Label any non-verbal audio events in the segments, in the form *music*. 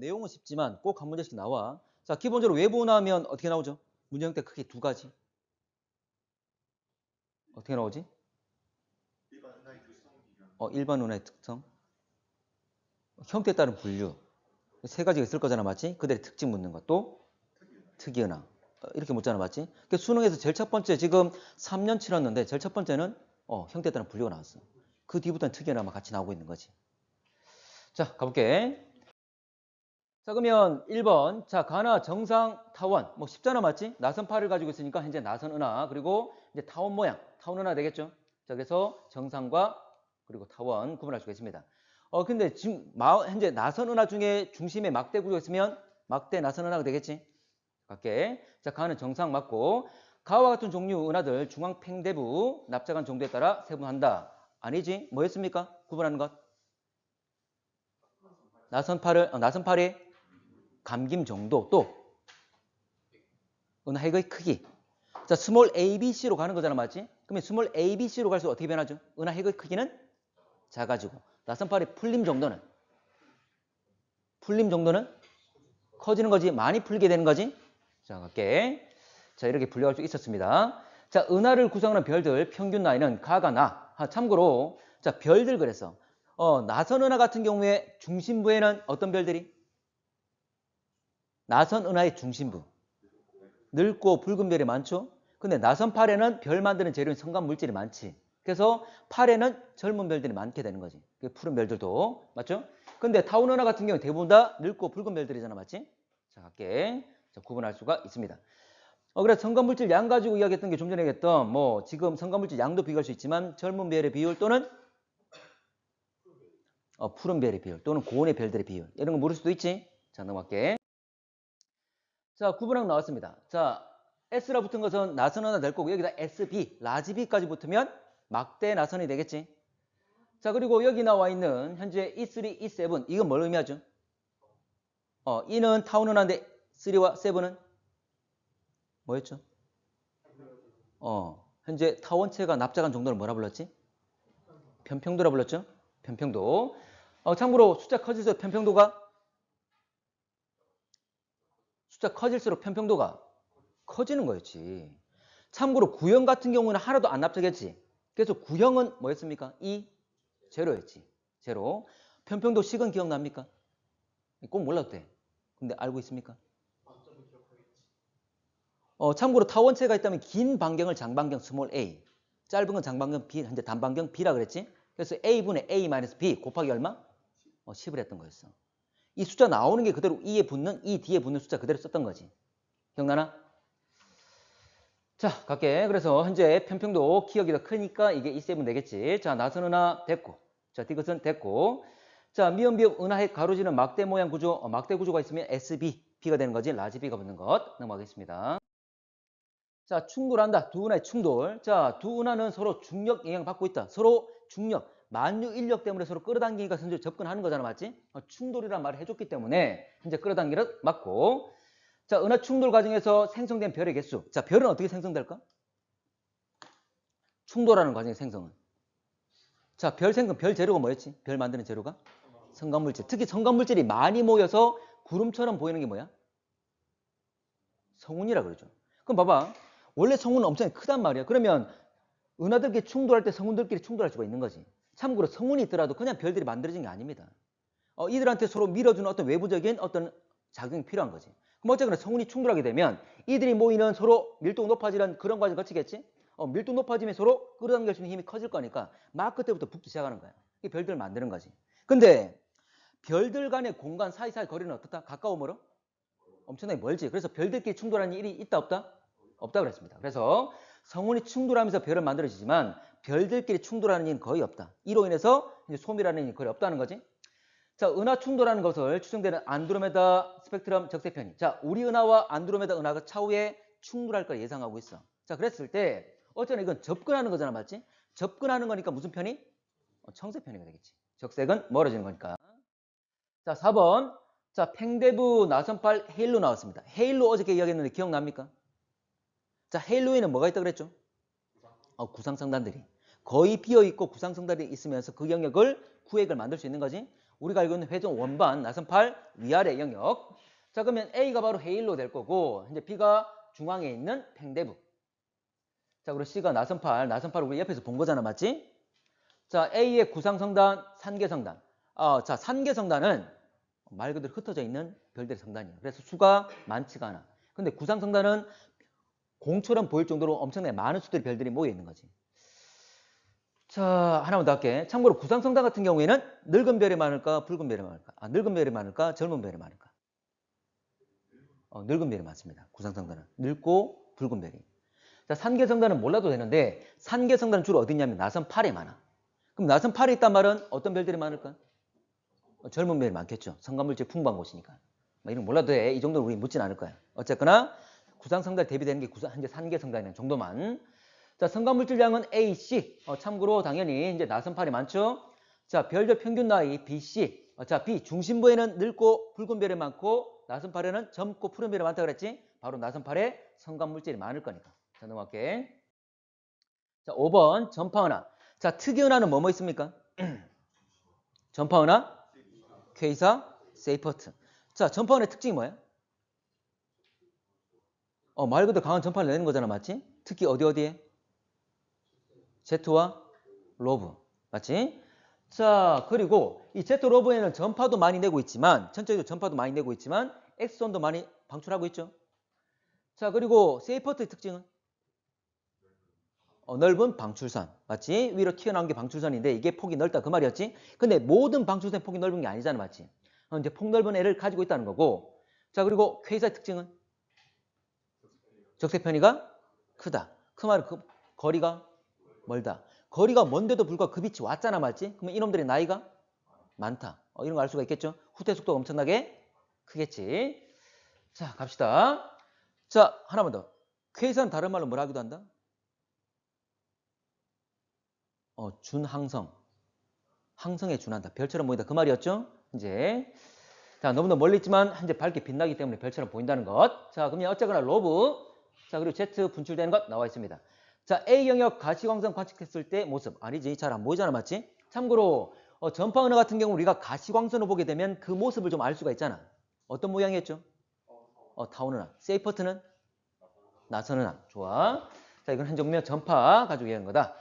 내용은 쉽지만 꼭 한 문제씩 나와. 자, 기본적으로 외부 나오면 어떻게 나오죠? 문제 형태 크게 두 가지. 어떻게 나오지? 어, 일반 운하의 특성. 형태에 따른 분류. 세 가지가 있을 거잖아, 맞지? 그들의 특징 묻는 것. 또 특이 은하. 어, 이렇게 묻잖아, 맞지? 그 수능에서 제일 첫 번째 지금 3년 치렀는데 제일 첫 번째는 어, 형태에 따른 분류가 나왔어. 그 뒤부터는 특이 은하만 같이 나오고 있는 거지. 자, 가볼게. 자, 그러면 1번. 자, 가나 정상 타원. 뭐 쉽잖아, 맞지? 나선파를 가지고 있으니까 현재 나선 은하. 그리고 이제 타원 모양. 타원 은하 되겠죠? 자, 그래서 정상과 그리고 타원 구분할 수가 있습니다. 어, 근데 지금 마, 현재 나선 은하 중에 중심에 막대 구조가 있으면 막대 나선 은하가 되겠지? 갈게. 자, 가는 정상 맞고 가와 같은 종류 은하들 중앙 팽대부 납작한 정도에 따라 세분한다. 아니지? 뭐였습니까? 구분하는 것. 나선파를 어, 나선파리 감김 정도 또 은하핵의 크기. 자, 스몰 ABC로 가는 거잖아, 맞지? 그러면 스몰 ABC로 갈수록 어떻게 변하죠? 은하핵의 크기는 작아지고 나선파리 풀림 정도는 풀림 정도는 커지는 거지 많이 풀게 되는 거지. 자, 갈게. 자, 이렇게 분류할 수 있었습니다. 자, 은하를 구성하는 별들 평균 나이는 가가 나. 아, 참고로 자, 별들 그랬어. 어, 나선 은하 같은 경우에 중심부에는 어떤 별들이? 나선 은하의 중심부. 늙고 붉은 별이 많죠? 근데 나선 팔에는 별 만드는 재료인 성간 물질이 많지. 그래서 팔에는 젊은 별들이 많게 되는 거지. 그 푸른 별들도. 맞죠? 근데 타운 은하 같은 경우에 대부분 다 늙고 붉은 별들이잖아. 맞지? 자, 갈게. 자, 구분할 수가 있습니다. 어, 그래 성간물질 양 가지고 이야기했던 게 좀 전에 얘기했던 뭐 지금 성간물질 양도 비교할 수 있지만 젊은 별의 비율 또는 어, 푸른 별의 비율 또는 고온의 별들의 비율 이런 거 모를 수도 있지. 자 넘어갈게. 자 구분항 나왔습니다. 자 S라 붙은 것은 나선 하나 될 거고 여기다 SB 라지 B까지 붙으면 막대 나선이 되겠지. 자 그리고 여기 나와 있는 현재 E3, E7 이건 뭘 의미하죠? 어 E는 타운은 한데 3와 7은 뭐였죠? 어, 현재 타원체가 납작한 정도를 뭐라 불렀지? 편평도라 불렀죠? 편평도. 어, 참고로 숫자 커질수록 편평도가 숫자 커질수록 편평도가 커지는 거였지. 참고로 구형 같은 경우는 하나도 안 납작했지. 그래서 구형은 뭐였습니까? 이 제로였지. 제로. 편평도 식은 기억납니까? 꼭 몰라도 돼. 근데 알고 있습니까? 어, 참고로 타원체가 있다면 긴 반경을 장반경 스몰 a, 짧은 건 장반경 b, 현재 단반경 b라 그랬지? 그래서 a분의 a 마이너스 b 곱하기 얼마? 어, 10을 했던 거였어. 이 숫자 나오는 게 그대로 e에 붙는, e 뒤에 붙는 숫자 그대로 썼던 거지. 기억나나? 자, 갈게. 그래서 현재 편평도 기억이 더 크니까 이게 E7 되겠지. 자, 나선 은하 됐고. 자, 디귿은 됐고. 자, 미연비읍 은하핵 가로지는 막대 모양 구조, 어, 막대 구조가 있으면 SB, B가 되는 거지. 라지 B가 붙는 것. 넘어가겠습니다. 자, 충돌한다. 두 은하의 충돌. 자, 두 은하는 서로 중력 영향 받고 있다. 서로 중력, 만유 인력 때문에 서로 끌어당기니까 현재 접근하는 거잖아, 맞지? 어, 충돌이란 말을 해줬기 때문에 현재 끌어당기를 맞고. 자, 은하 충돌 과정에서 생성된 별의 개수. 자, 별은 어떻게 생성될까? 충돌하는 과정의 생성은. 자, 별 생성, 별 재료가 뭐였지? 별 만드는 재료가? 성간물질. 특히 성간물질이 많이 모여서 구름처럼 보이는 게 뭐야? 성운이라 그러죠. 그럼 봐봐. 원래 성운은 엄청 크단 말이야. 그러면 은하들끼리 충돌할 때 성운들끼리 충돌할 수가 있는 거지. 참고로 성운이 있더라도 그냥 별들이 만들어진 게 아닙니다. 어, 이들한테 서로 밀어주는 어떤 외부적인 어떤 작용이 필요한 거지. 그럼 어쨌거나 성운이 충돌하게 되면 이들이 모이는 서로 밀도가 높아지는 그런 과정을 거치겠지? 어, 밀도 높아지면 서로 끌어당길 수 있는 힘이 커질 거니까 막 그때부터 붙기 시작하는 거야. 이게 별들을 만드는 거지. 근데 별들 간의 공간 사이사이 거리는 어떻다? 가까워 멀어? 엄청나게 멀지. 그래서 별들끼리 충돌하는 일이 있다 없다? 없다 그랬습니다. 그래서 성운이 충돌하면서 별은 만들어지지만 별들끼리 충돌하는 일은 거의 없다. 이로 인해서 소미라는 일이 거의 없다는 거지. 자, 은하 충돌하는 것을 추정되는 안드로메다 스펙트럼 적세편이. 자, 우리 은하와 안드로메다 은하가 차후에 충돌할 걸 예상하고 있어. 자, 그랬을 때 어쩌나 이건 접근하는 거잖아, 맞지? 접근하는 거니까 무슨 편이? 어, 청세 편이 되겠지. 적색은 멀어지는 거니까. 자, 4번. 자, 팽대부 나선팔 헤일로 나왔습니다. 헤일로 어저께 이야기했는데 기억납니까? 자, 헤일로에는 뭐가 있다 그랬죠? 어, 구상성단들이. 거의 비어있고 구상성단이 있으면서 그 영역을 구획을 만들 수 있는 거지. 우리가 알고 있는 회전 원반 나선팔 위아래 영역. 자 그러면 A가 바로 해일로 될 거고 이제 B가 중앙에 있는 팽대부. 자 그리고 C가 나선팔, 나선팔을 우리 옆에서 본 거잖아, 맞지? 자 A의 구상성단, 산계성단. 어, 자 산계성단은 말 그대로 흩어져 있는 별들의 성단이에요. 그래서 수가 많지가 않아. 근데 구상성단은 공처럼 보일 정도로 엄청나게 많은 수들의 별들이 모여 있는 거지. 자, 하나만 더 할게. 참고로 구상성단 같은 경우에는 늙은 별이 많을까, 붉은 별이 많을까? 아, 늙은 별이 많을까, 젊은 별이 많을까? 어, 늙은 별이 많습니다. 구상성단은. 늙고 붉은 별이. 자, 산계성단은 몰라도 되는데, 산계성단은 주로 어디 있냐면 나선 팔에 많아. 그럼 나선 팔에 있단 말은 어떤 별들이 많을까? 어, 젊은 별이 많겠죠. 성간물질 풍부한 곳이니까. 뭐 이런 거 몰라도 돼. 이 정도는 우리 묻진 않을 거야. 어쨌거나, 구상성단 대비되는 게 구상, 현재 산계성단이라는 정도만. 자, 성간물질량은 A, C. 어, 참고로 당연히 이제 나선팔이 많죠. 자, 별들 평균 나이 B, C. 어, 자, B 중심부에는 늙고 붉은 별이 많고 나선팔에는 젊고 푸른 별이 많다 그랬지. 바로 나선팔에 성간물질이 많을 거니까. 자, 넘어갈게. 자, 5번 전파은하. 자, 특이은하는 뭐뭐 있습니까? *clears throat* 전파은하, K사, 세이퍼트. 자, 전파은하의 특징이 뭐야? 어, 말 그대로 강한 전파를 내는 거잖아, 맞지? 특히 어디 어디에? 제트와 로브. 맞지? 자, 그리고 이 제트 로브에는 전파도 많이 내고 있지만, 전체적으로 전파도 많이 내고 있지만, 엑스선도 많이 방출하고 있죠. 자, 그리고 세이퍼트의 특징은? 어, 넓은 방출선. 맞지? 위로 튀어나온 게 방출선인데, 이게 폭이 넓다. 그 말이었지? 근데 모든 방출선의 폭이 넓은 게 아니잖아. 맞지? 어, 이제 폭 넓은 애를 가지고 있다는 거고. 자, 그리고 퀘이사의 특징은? 적색 편이가 크다. 그 말은 그 거리가 멀다. 거리가 먼데도 불구하고 그 빛이 왔잖아, 맞지? 그러면 이놈들의 나이가 많다. 어, 이런 거 알 수가 있겠죠? 후퇴 속도가 엄청나게 크겠지. 자, 갑시다. 자, 하나만 더. 퀘이사는 다른 말로 뭐라 하기도 한다? 어, 준항성. 항성에 준한다. 별처럼 보인다. 그 말이었죠? 이제. 자, 너무나 멀리 있지만 현재 밝게 빛나기 때문에 별처럼 보인다는 것. 자, 그러면 어쨌거나 로브. 자, 그리고 Z 분출되는 것 나와 있습니다. 자, A 영역 가시광선 관측했을 때 모습. 아니지. 잘 안 보이잖아. 맞지? 참고로 어, 전파 은하 같은 경우 우리가 가시광선을 보게 되면 그 모습을 좀 알 수가 있잖아. 어떤 모양이었죠? 어, 타운 은하. 세이퍼트는 나선 은하. 좋아. 자, 이건 현정면 전파 가지고 얘기한 거다.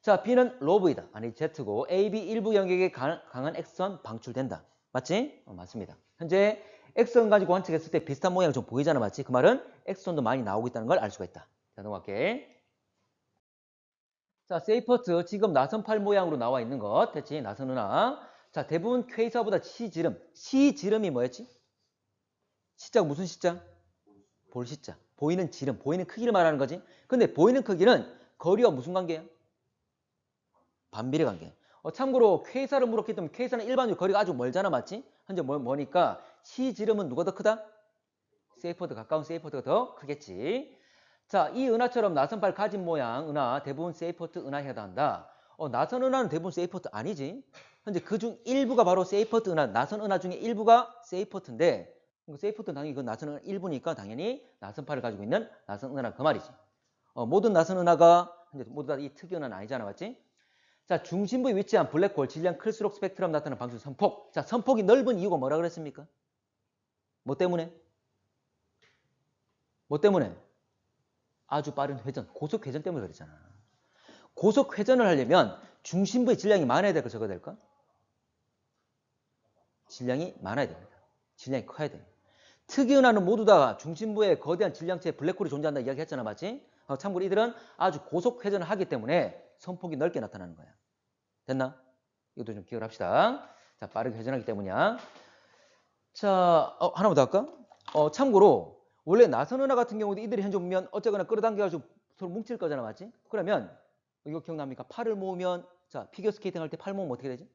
자, B는 로브이다. 아니, Z고 AB 일부 영역에 강, 한 X선 방출된다. 맞지? 어, 맞습니다. 현재 X선 가지고 관측했을 때 비슷한 모양이 좀 보이잖아. 맞지? 그 말은 X선도 많이 나오고 있다는 걸 알 수가 있다. 자, 넘어갈게. 자, 세이퍼트 지금 나선팔 모양으로 나와 있는 것. 됐지? 나선 은하. 자, 대부분 K사보다 C지름. C지름이 뭐였지? C자가 무슨 C자? 볼 C자. 보이는 지름, 보이는 크기를 말하는 거지. 근데 보이는 크기는 거리와 무슨 관계야? 반비례 관계. 어, 참고로 K사를 물었기 때문에 K사는 일반적으로 거리가 아주 멀잖아, 맞지? 현재 뭐, 뭐니까 C지름은 누가 더 크다? 세이퍼드 가까운 세이퍼드가 더 크겠지. 자, 이 은하처럼 나선팔 가진 모양 은하 대부분 세이퍼트 은하 해당한다. 어, 나선 은하는 대부분 세이퍼트 아니지. 현재 그 중 일부가 바로 세이퍼트 은하, 나선 은하 중에 일부가 세이퍼트인데 세이퍼트는 당연히 그 나선 은하 일부니까 당연히 나선팔을 가지고 있는 나선 은하 그 말이지. 어, 모든 나선 은하가 현재 모두 다 이 특이 은하는 아니잖아, 맞지? 자, 중심부에 위치한 블랙홀 질량 클수록 스펙트럼 나타나는 방출 선폭. 자, 선폭이 넓은 이유가 뭐라 그랬습니까? 뭐 때문에? 뭐 때문에? 아주 빠른 회전, 고속 회전 때문에 그랬잖아. 고속 회전을 하려면 중심부의 질량이 많아야 될까 적어야 될까? 질량이 많아야 됩니다. 질량이 커야 돼. 특이은하는 모두 다 중심부에 거대한 질량체의 블랙홀이 존재한다 이야기 했잖아, 맞지? 어, 참고로 이들은 아주 고속 회전을 하기 때문에 선폭이 넓게 나타나는 거야. 됐나? 이것도 좀 기억을 합시다. 자, 빠르게 회전하기 때문이야. 자, 어, 하나만 더 할까? 어, 참고로 원래 나선 은하 같은 경우도 이들이 현재 보면 어쨌거나 끌어당겨가지고 서로 뭉칠 거잖아, 맞지? 그러면 이거 기억납니까? 팔을 모으면 자 피겨 스케이팅 할 때 팔 모으면 어떻게 되지?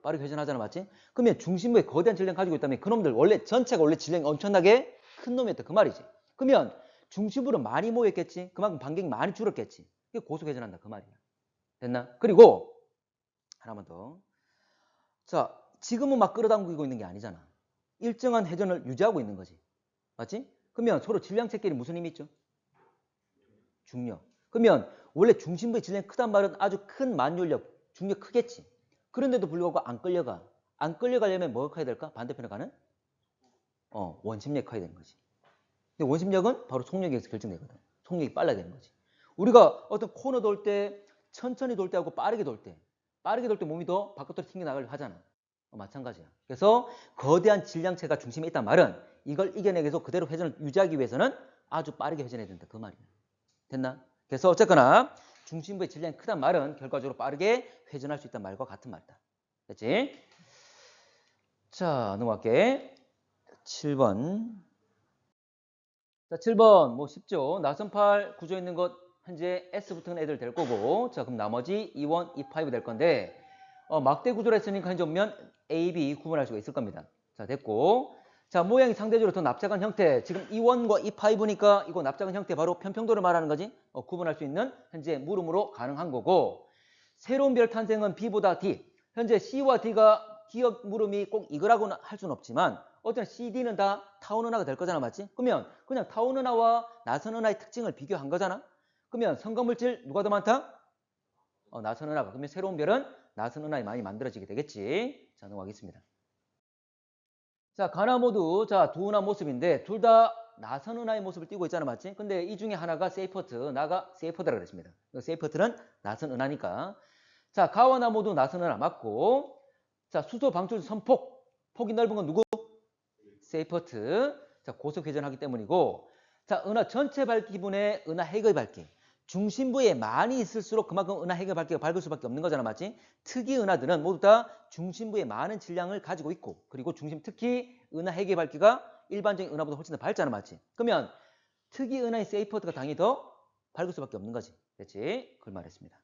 빠르게 회전하잖아, 맞지? 그러면 중심부에 거대한 질량 가지고 있다면 그놈들 원래 전체가 원래 질량이 엄청나게 큰 놈이었다 그 말이지. 그러면 중심부로 많이 모였겠지? 그만큼 반경이 많이 줄었겠지? 이게 고속 회전한다 그 말이야. 됐나? 그리고 하나만 더. 자, 지금은 막 끌어당기고 있는 게 아니잖아. 일정한 회전을 유지하고 있는 거지. 맞지? 그러면 서로 질량체끼리 무슨 힘이 있죠? 중력. 그러면 원래 중심부의 질량이 크단 말은 아주 큰 만율력, 중력 크겠지. 그런데도 불구하고 안 끌려가. 안 끌려가려면 뭐가 커야 될까? 반대편에 가는 어, 원심력이 커야 되는 거지. 근데 원심력은 바로 속력에서 결정되거든. 속력이 빨라야 되는 거지. 우리가 어떤 코너 돌 때 천천히 돌 때하고 빠르게 돌 때, 빠르게 돌 때 몸이 더 바깥으로 튕겨나가려 하잖아. 어, 마찬가지야. 그래서 거대한 질량체가 중심에 있단 말은 이걸 이겨내기 위해서 그대로 회전을 유지하기 위해서는 아주 빠르게 회전해야 된다. 그 말이야. 됐나? 그래서 어쨌거나 중심부의 질량이 크단 말은 결과적으로 빠르게 회전할 수 있단 말과 같은 말이다. 됐지? 자, 넘어갈게. 7번. 자, 7번. 뭐 쉽죠. 나선팔 구조 있는 것 현재 S 붙은 애들 될 거고. 자, 그럼 나머지 E1, E5 될 건데 어, 막대 구조로 했으니까 현재 보면 A, B 구분할 수가 있을 겁니다. 자, 됐고. 자, 모양이 상대적으로 더 납작한 형태. 지금 E1과 E5니까 이거 납작한 형태 바로 편평도를 말하는 거지. 어, 구분할 수 있는 현재 물음으로 가능한 거고. 새로운 별 탄생은 B보다 D. 현재 C와 D가 기억 물음이 꼭 이거라고는 할 수는 없지만 어쨌든 CD는 다 타운 은하가 될 거잖아, 맞지? 그러면 그냥 타운 은하와 나선 은하의 특징을 비교한 거잖아. 그러면 성광물질 누가 더 많다? 어, 나선 은하가. 그러면 새로운 별은 나선 은하에 많이 만들어지게 되겠지. 자, 넘어가겠습니다. 자, 가나 모두 자, 두 은하 모습인데 둘 다 나선 은하의 모습을 띠고 있잖아, 맞지? 근데 이 중에 하나가 세이퍼트, 나가 세이퍼트라 그랬습니다. 세이퍼트는 나선 은하니까. 자, 가와 나 모두 나선 은하 맞고. 자, 수소 방출 선폭. 폭이 넓은 건 누구? 세이퍼트. 자, 고속 회전하기 때문이고. 자, 은하 전체 밝기분의 은하 핵의 밝기. 중심부에 많이 있을수록 그만큼 은하 핵의 밝기가 밝을 수밖에 없는 거잖아, 맞지? 특이 은하들은 모두 다 중심부에 많은 질량을 가지고 있고, 그리고 중심 특히 은하 핵의 밝기가 일반적인 은하보다 훨씬 더 밝잖아, 맞지? 그러면 특이 은하의 세이퍼트가 당연히 더 밝을 수밖에 없는 거지. 됐지? 그걸 말했습니다.